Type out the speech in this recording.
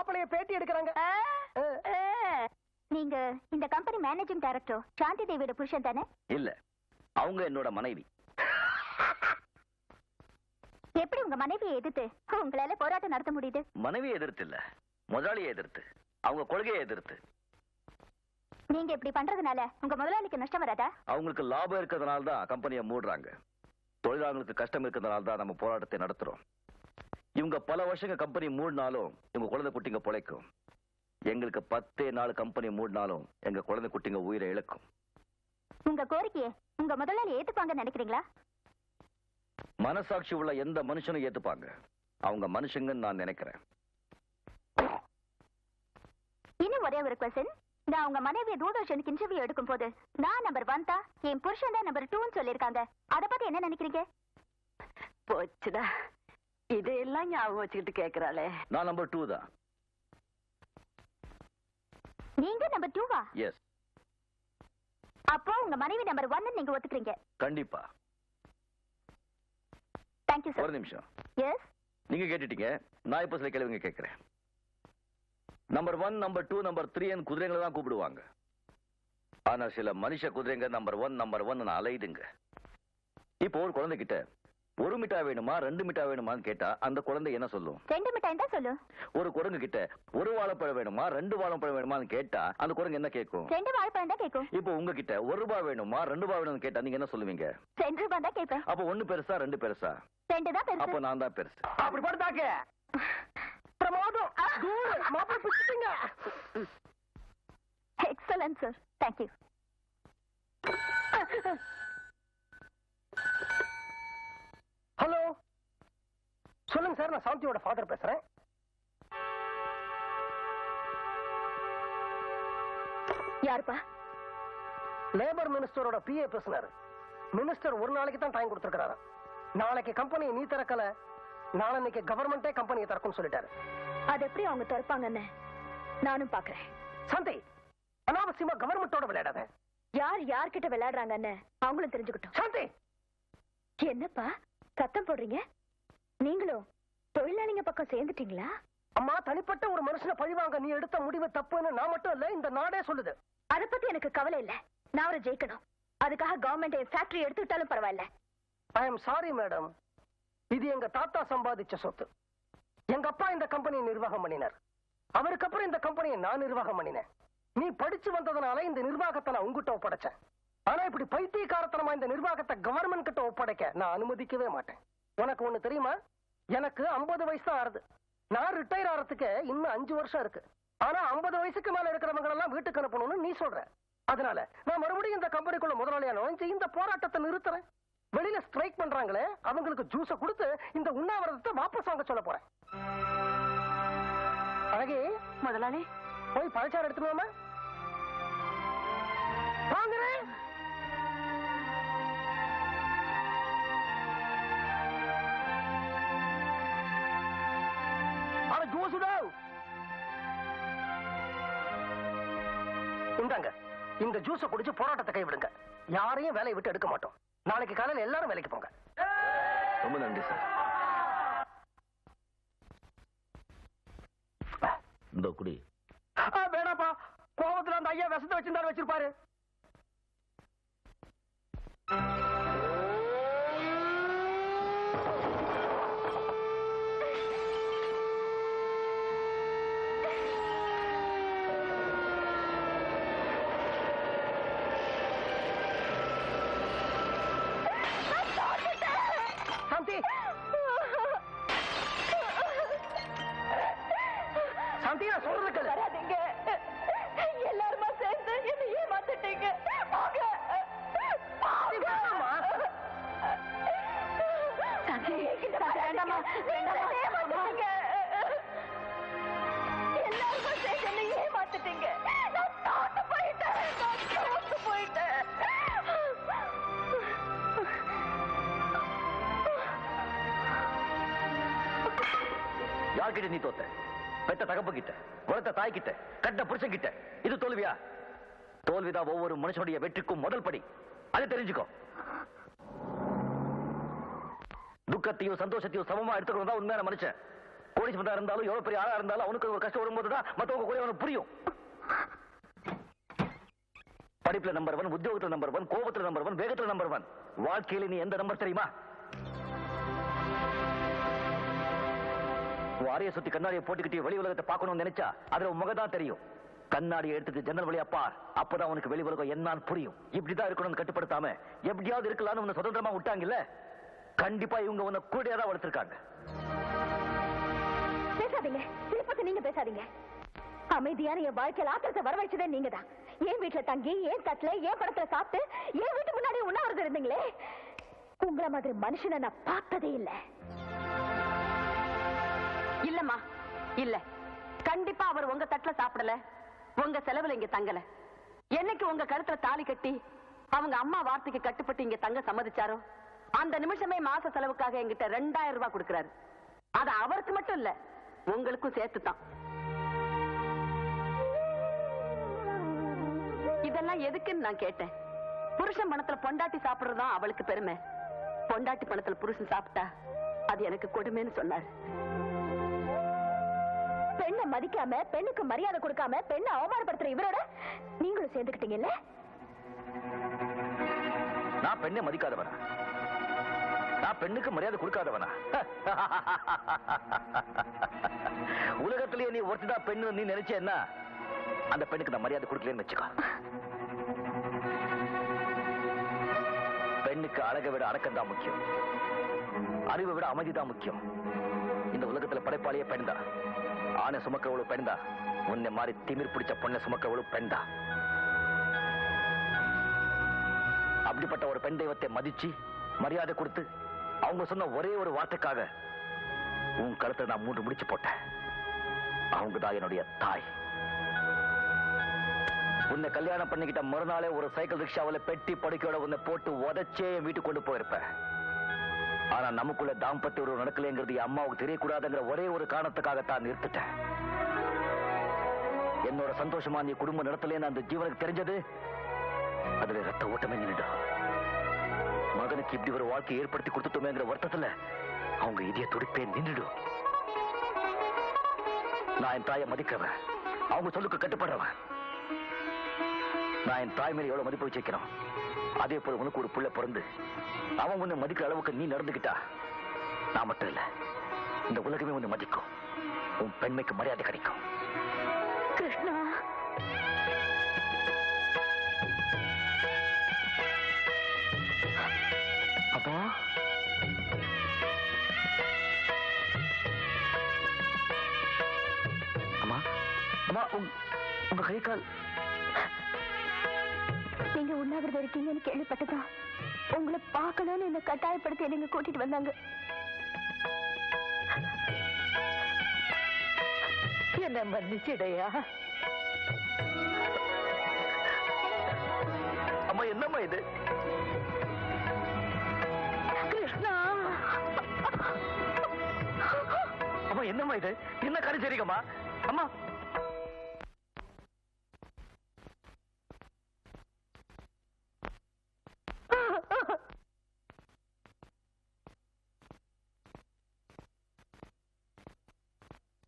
மாப்பிளைய பேட்டி எடுக்கிறாங்க. நீங்க இந்த கம்பெனி மேனேஜிங் டைரக்டர் சாந்தி தேவியோட புருஷன் தானே? இல்ல அவங்க என்னோட மனைவி. எப்படி உங்க மனைவியை எதிர்த்து உங்களால போராட்டம் நடத்த முடியுது? மனைவியை எதிர்த்து இல்ல முதலாளியை எதிர்த்து அவங்க கொள்கையை எதிர்த்து. நீங்க இப்படி பண்றதுனால உங்க முதலாளிக்கு நஷ்டம் வராதா? அவங்களுக்கு லாபம் இருக்கிறதுனால தான் கம்பெனியை மூடுறாங்க. தொழிலாளர்களுக்கு கஷ்டம் இருக்கிறதுனால தான் நம்ம போராட்டத்தை நடத்துறோம். இவங்க பல வருஷங்க கம்பெனி மூடினாலும் இவங்க குழந்தை குட்டிங்க பிழைக்கும். எங்களுக்கு பத்தே நாள் கம்பெனி மூடினாலும் எங்க குழந்தை குட்டிங்க உயிரை இழக்கும். உங்க கோரிக்கையை உங்க முதலாளி ஏத்துப்பாங்கன்னு நினைக்கிறீங்களா? மனசாட்சி உள்ள எந்த மனுஷனும் ஏத்துப்பாங்க. அவங்க மனுஷங்கன்னு நான் நினைக்கிறேன். இன்னும் ஒரே ஒரு கொஸ்டின் நான் உங்க மனைவி தூர்தர்ஷனுக்கு இன்டர்வியூ எடுக்கும் போது நான் நம்பர் ஒன் தான் என் புருஷன் தான் நம்பர் டூன்னு சொல்லியிருக்காங்க. அத பத்தி என்ன நினைக்கிறீங்க? போச்சுடா. இதையெல்லாம் ஞாபகம் வச்சுக்கிட்டு கேக்குறாளே. நான் நம்பர் டூ தான். நீங்க நம்பர் டூவா எஸ் அப்போ உங்க மனைவி நம்பர் ஒன்னு நீங்க ஒத்துக்கிறீங்க. கண்டிப்பா. தேங்க்யூ ஒரு சார் நிமிஷம். எஸ் நீங்க கேட்டுட்டீங்க. நான் இப்ப சில கேள்விங்க கேட்கிறேன் number one number two number த்ரீன்னு குதிரைங்களை தான் கூப்பிடுவாங்க. ஆனா சில மனுஷ குதிரைங்க நம்பர் ஒன் நம்பர் ஒன் அலையுதுங்க. இப்போ ஒரு குழந்தைகிட்ட ஒரு மிட்டாய் வேணுமா ரெண்டு மிட்டாய் வேணுமான்னு கேட்டா அந்த குழந்தை என்ன சொல்லும்? ரெண்டு மிட்டாய் தான் சொல்லு ஒரு குரங்கு கிட்ட ஒரு வாழைப்பழம் வேணுமா ரெண்டு வாழைப்பழம் வேணுமான்னு கேட்டா அந்த குரங்கு என்ன கேட்கும்? ரெண்டு வாழைப்பழம் தான் கேட்கும். இப்போ உங்ககிட்ட ஒரு ரூபாய் வேணுமா ரெண்டு ரூபாய் வேணும்னு கேட்டா நீங்க என்ன சொல்லுவீங்க? ரெண்டு ரூபாய் தான் கேட்பேன். அப்போ ஒண்ணு பெருசா ரெண்டு பெருசா? ரெண்டு தான் அப்போ பெருசு நான் தான் பெருசு. அப்படி படுத்தாக்க பிரமாதம். தூள் மாப்பிளை பிடிச்சிட்டீங்க excellent sir thank you sir நான் சாந்தியோட ஃபாதர் பேசுறேன். யாருப்பா? லேபர் மினிஸ்டரோட பிஏ பேசினாரு. மினிஸ்டர் ஒரு நாளைக்கு தான் டைம் கொடுத்துருக்காரு நாளைக்கு கம்பெனியை நீ திறக்கல நாளைக்கு கவர்மெண்டே கம்பெனியை திறக்கும்னு சொல்லிட்டாரு. அது எப்படி அவங்க திறப்பாங்கன்னு நானும் பாக்குறேன். சாந்தி அனாவசியமா கவர்மெண்டோட விளையாடாத. யார் யார்கிட்ட விளையாடுறாங்கன்னு அவங்களும் தெரிஞ்சுக்கிட்டோம். சாந்தி! என்னப்பா சத்தம் போடுறீங்க? நீங்களும் தொழிலாளிங்க பக்கம் சேர்ந்துட்டீங்களா? அம்மா தனிப்பட்ட ஒரு மனுஷனை பழிவாங்க நீ எடுத்த முடிவு தப்புன்னு நான் மட்டும் இல்ல இந்த நாடே சொல்லுது. அத பத்தி எனக்கு கவலை இல்ல. நான் அவரை ஜெயிக்கணும். அதுக்காக கவர்மெண்ட் ஃபேக்டரி எடுத்துக்கிட்டாலும் பரவாயில்ல. ஐ எம் சாரி மேடம் இது எங்க தாத்தா சம்பாதிச்ச சொத்து. எங்க அப்பா இந்த கம்பெனியை நிர்வாகம் பண்ணினார். அவருக்கு அப்புறம் இந்த கம்பெனியை நான் நிர்வாகம் பண்ணினேன். நீ படிச்சு வந்ததுனால இந்த நிர்வாகத்தை நான் உங்ககிட்ட ஒப்படைச்சேன். ஆனா இப்படி பைத்தியக்காரத்தனமா இந்த நிர்வாகத்தை கவர்மெண்ட் கிட்ட ஒப்படைக்க நான் அனுமதிக்கவே மாட்டேன். உனக்கு ஒண்ணு தெரியுமா? எனக்கு 50 வயசு தான் ஆறுது. நான் ரிட்டையர் ஆறதுக்கு இன்னும் அஞ்சு வருஷம் இருக்கு. ஆனா 50 வயசுக்கு மேல இருக்கிறவங்க எல்லாம் வீட்டுக்கு அனுப்பணும்னு நீ சொல்ற. அதனால நான் மறுபடியும் இந்த கம்பெனிக்குள்ள முதலாளியா நுழைஞ்சு இந்த போராட்டத்தை நிறுத்துறேன். வெளியில ஸ்ட்ரைக் பண்றாங்களே அவங்களுக்கு ஜூஸ கொடுத்து இந்த உண்ணாவிரதத்தை வாபஸ் வாங்க சொல்ல போறேன். அழகே முதலாளி. போய் பழச்சாறு எடுத்துருவோமா வாங்குறேன். இந்தாங்க இந்த ஜூஸ குடிச்சு போராட்டத்தை கைவிடுங்க. யாரையும் வேலையை விட்டு எடுக்க மாட்டோம். நாளைக்கு காலையில எல்லாரும் வேலைக்கு போங்க. ரொம்ப நன்றி சார். இந்த குடி. ஆ, வேணாப்பா. கோபத்துல அந்த ஐயா விஷத்தை வச்சிருந்தாரு வச்சிருப்பாரு. சேர்ந்து ஏமாத்திட்டீங்க. நான் தோத்து போயிட்டேன். நான் தோத்து போயிட்டேன். யார்கிட்ட நீ தோத்த? பெத்த தகப்பு கிட்ட குளத்த தாய் கிட்ட கட்ட புருஷன் கிட்ட இது தோல்வியா? தோல்விதான் ஒவ்வொரு மனுஷனுடைய வெற்றிக்கும் முதல் படி. அதை தெரிஞ்சுக்கோ. துக்கத்தையும் சந்தோஷத்தையும் சமமா எடுத்துக்கணும் தான் உண்மையான மனுஷன் கோடீஸ்வரா இருந்தாலும் எவ்வளவு பெரிய ஆளா இருந்தாலும் அவனுக்கு ஒரு கஷ்டம் வரும்போது தான் மத்தவங்க கூட அவனுக்கு புரியும். படிப்புல நம்பர் ஒன் உத்தியோகத்துல நம்பர் ஒன் கோபத்துல நம்பர் ஒன் வேகத்துல நம்பர் ஒன் வாழ்க்கையில நீ எந்த நம்பர் தெரியுமா? வாரிய சுத்தி கண்ணாடியை போட்டுக்கிட்டு வெளி உலகத்தை பார்க்கணும்னு நினைச்சா அதுல முகதான் தெரியும். கண்ணாடியை எடுத்துட்டு ஜன்னல் வழியா பார். அப்பதான் உனக்கு வெளி உலகம் என்னான்னு புரியும். இப்படிதான் இருக்கணும்னு கட்டுப்படுத்தாம எப்படியாவது இருக்கலாம்னு உன்னை சுதந்திரமா விட்டாங்கல்ல? கண்டிப்பா இவங்க உன்னை கூடியா தான் வளர்த்திருக்காங்க. பேசாதீங்க. திருப்பதி நீங்க பேசாதீங்க. அமைதியான என் வாழ்க்கையில ஆத்திரத்தை வரவழைச்சதே நீங்க தான் என் வீட்டுல தங்கி ஏன் தட்டுல ஏன் படத்துல சாப்பிட்டு என் வீட்டு முன்னாடி உண்ணாவிரதம் இருந்தீங்களே? உங்கள மாதிரி மனுஷனை நான் பார்த்ததே இல்ல. இல்லம்மா இல்ல. கண்டிப்பா அவர் உங்க தட்டுல சாப்பிடல. உங்க செலவுல இங்க தங்கல. என்னைக்கு உங்க கழுத்துல தாலி கட்டி அவங்க அம்மா வார்த்தைக்கு கட்டுப்பட்டு இங்க தங்க சம்மதிச்சாரோ? அந்த நிமிஷமே மாச செலவுக்காக என்கிட்ட ரெண்டாயிரம் ரூபாய் கொடுக்கிறாரு. அது அவருக்கு மட்டும் இல்ல உங்களுக்கும் சேர்த்து தான் இதெல்லாம் எதுக்குன்னு நான் கேட்டேன். புருஷன் பணத்துல பொண்டாட்டி சாப்பிடுறதுதான் அவளுக்கு பெருமை. பொண்டாட்டி பணத்துல புருஷன் சாப்பிட்டா அது எனக்கு கொடுமைன்னு சொன்னார். பெண்ணை மதிக்காம பெண்ணுக்கு மரியாதை கொடுக்காம பெண்ணை அவமானப்படுத்துற இவரோட நீங்களும் சேர்ந்துக்கிட்டீங்கல்ல? நான் பெண்ணை மதிக்காதவனா நான் பெண்ணுக்கு மரியாதை கொடுக்காதவனா? உலகத்திலேயே நீ ஒருத்திதான் பெண்ணு நீ நினைச்சேன்னா அந்த பெண்ணுக்கு நான் மரியாதை கொடுக்கலன்னு வச்சுக்கோ. பெண்ணுக்கு அழகை விட அடக்கம் தான் முக்கியம். அறிவை விட அமைதி தான் முக்கியம். இந்த உலகத்துல படைப்பாளியே பெண் தான் ஆணை சுமக்கிறவளும் பெண் தான் உன்னை மாதிரி திமிர் பிடிச்ச பொண்ணை சுமக்கிறவளும் பெண் தான் அப்படிப்பட்ட ஒரு பெண் தெய்வத்தை மதிச்சு மரியாதை கொடுத்து அவங்க சொன்ன ஒரே ஒரு வார்த்தைக்காக உன் கழுத்தை நான் மூன்று முடிச்சு போட்டேன். அவங்க தான் என்னுடைய தாய். உன்னை கல்யாணம் பண்ணிக்கிட்ட மறுநாளே ஒரு சைக்கிள் ரிக்ஷாவில் பெட்டி படுக்கையோட உன்னை போட்டு உதச்சே என் வீட்டுக்கு கொண்டு போயிருப்பேன். ஆனா நமக்குள்ள தாம்பத்திய உறவு நடக்கலைங்கிறது என் அம்மாவுக்கு தெரியக்கூடாதுங்கிற ஒரே ஒரு காரணத்துக்காகத்தான் நிறுத்திட்டேன். என்னோட சந்தோஷமா நீ குடும்பம் நடத்தலேன்னு அந்த ஜீவனுக்கு தெரிஞ்சது அதுல ரத்த ஓட்டமே நின்றுடும் மகனுக்கு இப்படி ஒரு வாழ்க்கை ஏற்படுத்தி கொடுத்துட்டோமேங்கிற வருத்தத்துல அவங்க இதய துடிப்பே நின்றுடும். நான் என் தாயை மதிக்கிறவன். அவங்க சொல்லுக்கு கட்டுப்படுறவன். நான் என் தாய் மேல எவ்வளவு மதிப்பு வச்சிருக்கிறோம்? அதே போல உனக்கு ஒரு புள்ள பிறந்து அவன் உன்னை மதிக்கிற அளவுக்கு நீ நடந்துகிட்டா நான் மட்டும் இல்ல. இந்த உலகமே உன்னை மதிக்கும். உன் பெண்மைக்கு மரியாதை கிடைக்கும். கிருஷ்ணா. அம்மா உங்க- கை கால். நீங்க உண்ணாவிரதம் இருக்கீங்கன்னு கேள்விப்பட்டதா? உங்களை பார்க்கணும்னு என்ன கட்டாயப்படுத்தி நீங்க கூட்டிட்டு வந்தாங்க. என்ன மன்னிச்சிடையா? அம்மா என்னம்மா இது? கிருஷ்ணா! அம்மா என்னம்மா இது? என்ன கரை சரிங்கம்மா அம்மா